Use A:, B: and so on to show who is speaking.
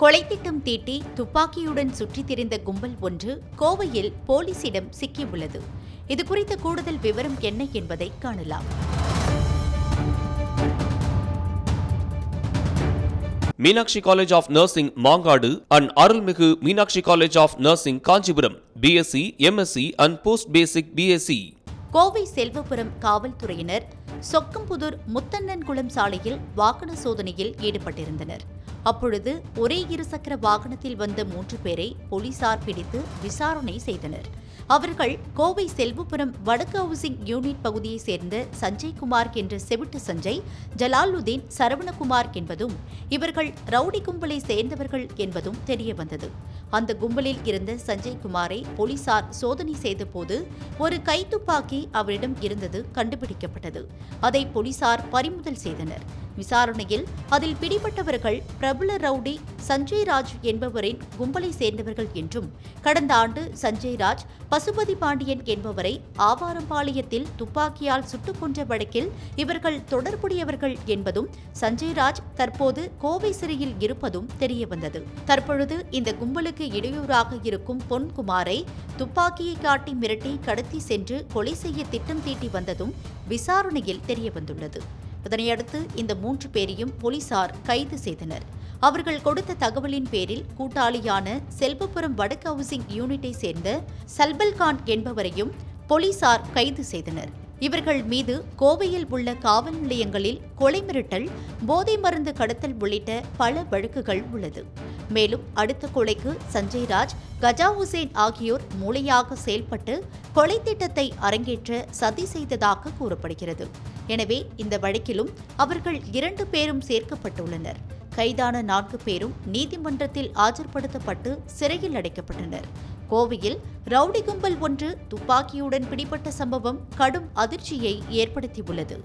A: கொலைத்திட்டம் தீட்டி துப்பாக்கியுடன் சுற்றித் திரிந்த கும்பல் ஒன்று கோவையில் போலீசிடம் சிக்கியுள்ளது. இது குறித்த கூடுதல் விவரம் என்ன என்பதை காணலாம்.
B: Meenakshi college of nursing Mangadu and Arulmigu Meenakshi college of nursing Kanchipuram BSc MSc and post basic BSc
A: Kovai Selvapuram காவல்துறையினர் சொக்கம்புதூர் முத்தண்ணன்குளம் சாலையில் வாகன சோதனையில் ஈடுபட்டிருந்தனர். அப்பொழுது ஒரே இருசக்கர வாகனத்தில் வந்த மூன்று பேரை போலீசார் பிடித்து விசாரணை செய்தனர். அவர்கள் கோவை செல்வபுரம் வடக்கு ஹவுசிங் யூனிட் பகுதியைச் சேர்ந்த சஞ்சய் குமார் என்ற செவிட்டு சஞ்சய் ஜலாலுதீன் சரவணகுமார் என்பதும் இவர்கள் ரவுடி கும்பலை சேர்ந்தவர்கள் என்பதும் தெரியவந்தது அந்த கும்பலில் இருந்த சஞ்சய் குமாரை போலீசார் சோதனை செய்தபோது ஒரு கைத்துப்பாக்கி அவரிடம் இருந்தது கண்டுபிடிக்கப்பட்டது. அதை போலீசார் பறிமுதல் செய்தனர். விசாரணையில் அதில் பிடிபட்டவர்கள் பிரபல ரவுடி சஞ்சய் ராஜ் என்பவரின் கும்பலை சேர்ந்தவர்கள் என்றும் கடந்த ஆண்டு சஞ்சய் ராஜ் பசுபதி பாண்டியன் என்பவரை ஆவாரம்பாளையத்தில் துப்பாக்கியால் சுட்டுக் கொன்ற வழக்கில் இவர்கள் தொடர்புடையவர்கள் என்பதும் சஞ்சய் ராஜ் தற்போது கோவை சிறையில் இருப்பதும் தெரியவந்தது தற்பொழுது இந்த கும்பலுக்கு இடையூறாக இருக்கும் பொன்குமாரை துப்பாக்கியை காட்டி மிரட்டி கடத்தி சென்று கொலை செய்ய திட்டம் தீட்டி வந்ததும் விசாரணையில் தெரியவந்துள்ளது இதனையடுத்து இந்த மூன்று பேரையும் போலீசார் கைது செய்தனர். அவர்கள் கொடுத்த தகவலின் பேரில் கூட்டாளியான செல்வபுரம் வடக்கு ஹவுசிங் யூனிட்டை சேர்ந்த சல்பல்கான் என்பவரையும் போலீசார் கைது செய்தனர். இவர்கள் மீது கோவையில் உள்ள காவல் நிலையங்களில் கொலை மிரட்டல் போதை மருந்து கடத்தல் உள்ளிட்ட பல வழக்குகள் உள்ளது. மேலும் அடுத்த கொலைக்கு சஞ்சய் ராஜ் கஜா ஹுசேன் ஆகியோர் மூளையாக செயல்பட்டு கொலை திட்டத்தை அரங்கேற்ற சதி செய்ததாக கூறப்படுகிறது. எனவே இந்த வழக்கிலும் அவர்கள் இரண்டு பேரும் சேர்க்கப்பட்டுள்ளனர். கைதான நான்கு பேரும் நீதிமன்றத்தில் ஆஜர்படுத்தப்பட்டு சிறையில் அடைக்கப்பட்டனர். கோவையில் ரவுடி கும்பல் ஒன்று துப்பாக்கியுடன் பிடிபட்ட சம்பவம் கடும் அதிர்ச்சியை ஏற்படுத்தியுள்ளது.